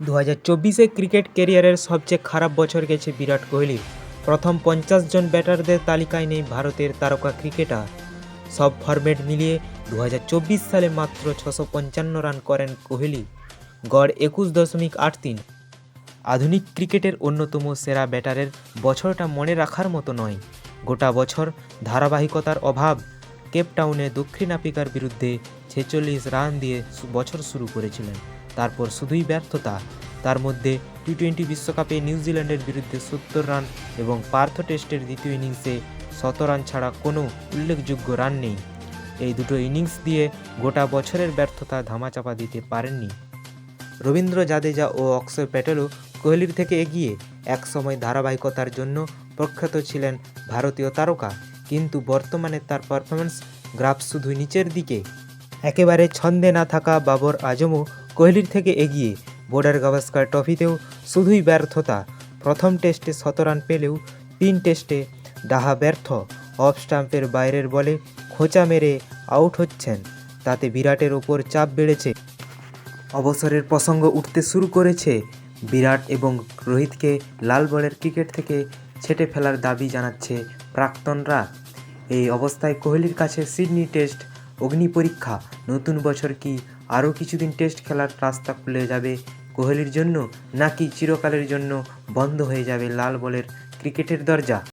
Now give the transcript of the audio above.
দু হাজার চব্বিশে ক্রিকেট কেরিয়ারের সবচেয়ে খারাপ বছর গেছে বিরাট কোহলির প্রথম পঞ্চাশ জন ব্যাটারদের তালিকায় নেই ভারতের তারকা ক্রিকেটার। সব ফরম্যাট মিলিয়ে দু হাজার চব্বিশ সালে মাত্র ছশো পঞ্চান্ন রান করেন কোহলি। গড় একুশ দশমিক আট তিন। আধুনিক ক্রিকেটের অন্যতম সেরা ব্যাটারের বছরটা মনে রাখার মতো নয়। গোটা বছর ধারাবাহিকতার অভাব, কেপটাউনে দক্ষিণ আফ্রিকার বিরুদ্ধে ছেচল্লিশ রান দিয়ে বছর শুরু করেছিলেন। তারপর শুধুই ব্যর্থতা। তার মধ্যে টি টোয়েন্টি বিশ্বকাপে নিউজিল্যান্ডের বিরুদ্ধে সত্তর রান এবং পার্থ টেস্টের দ্বিতীয় ইনিংসে শত রান ছাড়া কোনো উল্লেখযোগ্য রান নেই। এই দুটো ইনিংস দিয়ে গোটা বছরের ব্যর্থতা ধামাচাপা দিতে পারেননি। রবীন্দ্র জাদেজা ও অক্ষয় প্যাটেলও কোহলির থেকে এগিয়ে একসময় ধারাবাহিকতার জন্য প্রখ্যাত ছিলেন ভারতীয় তারকা, কিন্তু বর্তমানে তার পারফরমেন্স গ্রাফ শুধু নিচের দিকে। একেবারে ছন্দে না থাকা বাবর আজমও কোহলির থেকে এগিয়ে বর্ডার গাভাস্কার ট্রফিতেও শুধুই ব্যর্থতা। প্রথম টেস্টে শত রান পেলেও তিন টেস্টে ডাহা ব্যর্থ। অফ স্টাম্পের বাইরের বলে খোঁচা মেরে আউট হচ্ছেন। তাতে বিরাটের ওপর চাপ বেড়েছে। অবসরের প্রসঙ্গ উঠতে শুরু করেছে বিরাট এবং রোহিতকে লাল বলের ক্রিকেট থেকে ছেটে ফেলার দাবি জানাচ্ছে প্রাক্তনরা। এই অবস্থায় কোহলির কাছে সিডনি টেস্ট অগ্নি পরীক্ষা, নতুন বছর কি আরও কিছুদিন টেস্ট খেলার রাস্তা খুলে যাবে কোহলির জন্য নাকি চিরকালের জন্য বন্ধ হয়ে যাবে লাল বলের ক্রিকেটের দরজা?